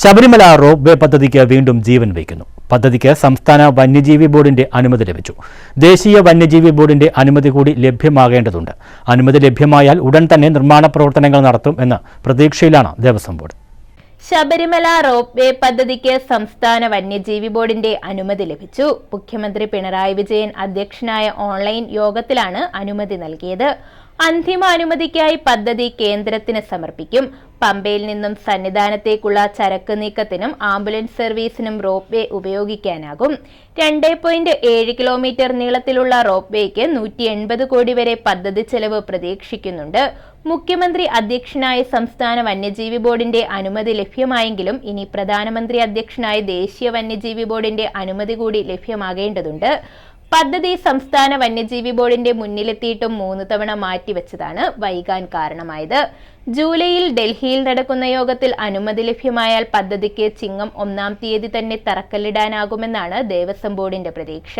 Sabarimala rope way പദ്ധതിക്ക് വീണ്ടും ജീവൻ വയ്ക്കുന്നു പദ്ധതിക്ക് സംസ്ഥാന വന്യജീവി ബോർഡിന്റെ അനുമതി ലഭിച്ചു. ദേശീയ വന്യജീവി ബോർഡിന്റെ അനുമതി കൂടി ലഭ്യമാകേണ്ടതുണ്ട്. അനുമതി ലഭ്യമായാൽ ഉടൻ തന്നെ നിർമ്മാണ പ്രവർത്തനങ്ങൾ നടത്തും എന്ന പ്രതീക്ഷയിലാണ് Devaswom board. Sabarimala rope way പദ്ധതിക്ക് സംസ്ഥാന വന്യജീവി ബോർഡിന്റെ അനുമതി ലഭിച്ചു. മുഖ്യമന്ത്രി പിണറായി വിജയൻ അധ്യക്ഷനായ ഓൺലൈൻ യോഗത്തിലാണ് അനുമതി നൽകിയത്. അന്തിമ അനുമതിക്കായി പദ്ധതി കേന്ദ്രത്തിന് സമർപ്പിക്കും. പമ്പയിൽ നിന്നും സന്നിധാനത്തേക്കുള്ള ചരക്ക് നീക്കത്തിനും ആംബുലൻസ് സർവീസിനും റോപ്പ് വേ ഉപയോഗിക്കാനാകും. രണ്ട് പോയിന്റ് ഏഴ് കിലോമീറ്റർ നീളത്തിലുള്ള റോപ്പ് വേക്ക് നൂറ്റി എൺപത് കോടി വരെ പദ്ധതി ചെലവ് പ്രതീക്ഷിക്കുന്നുണ്ട്. മുഖ്യമന്ത്രി അധ്യക്ഷനായ സംസ്ഥാന വന്യജീവി ബോർഡിന്റെ അനുമതി ലഭ്യമായെങ്കിലും ഇനി പ്രധാനമന്ത്രി അധ്യക്ഷനായ ദേശീയ വന്യജീവി ബോർഡിന്റെ അനുമതി കൂടി ലഭ്യമാകേണ്ടതുണ്ട്. പദ്ധതി സംസ്ഥാന വന്യജീവി ബോർഡിന്റെ മുന്നിലെത്തിയിട്ടും മൂന്ന് തവണ മാറ്റിവെച്ചതാണ് വൈകാൻ കാരണമായത്. ജൂലൈയിൽ ഡൽഹിയിൽ നടക്കുന്ന യോഗത്തിൽ അനുമതി ലഭ്യമായാൽ പദ്ധതിക്ക് ചിങ്ങം ഒന്നാം തീയതി തന്നെ തറക്കല്ലിടാനാകുമെന്നാണ് ദേവസ്വം ബോർഡിന്റെ പ്രതീക്ഷ.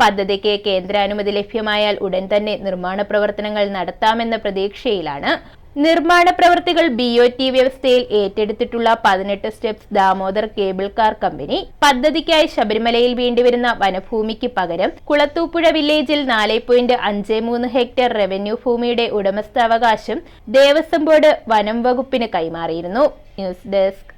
പദ്ധതിക്ക് കേന്ദ്രാനുമതി ലഭ്യമായാൽ ഉടൻ തന്നെ നിർമ്മാണ പ്രവർത്തനങ്ങൾ നടത്താമെന്ന പ്രതീക്ഷയിലാണ് നിർമ്മാണ പ്രവൃത്തികൾ ബി ഒ ടി വ്യവസ്ഥയിൽ ഏറ്റെടുത്തിട്ടുള്ള പതിനെട്ട് steps Damodar cable car company പദ്ധതിക്കായി ശബരിമലയിൽ വേണ്ടിവരുന്ന വനഭൂമിക്ക് പകരം കുളത്തൂപ്പുഴ വില്ലേജിൽ നാല് പോയിന്റ് അഞ്ച് മൂന്ന് ഹെക്ടർ റവന്യൂ ഭൂമിയുടെ ഉടമസ്ഥാവകാശം ദേവസ്വം ബോർഡ് വനം വകുപ്പിന് കൈമാറിയിരുന്നു. News desk.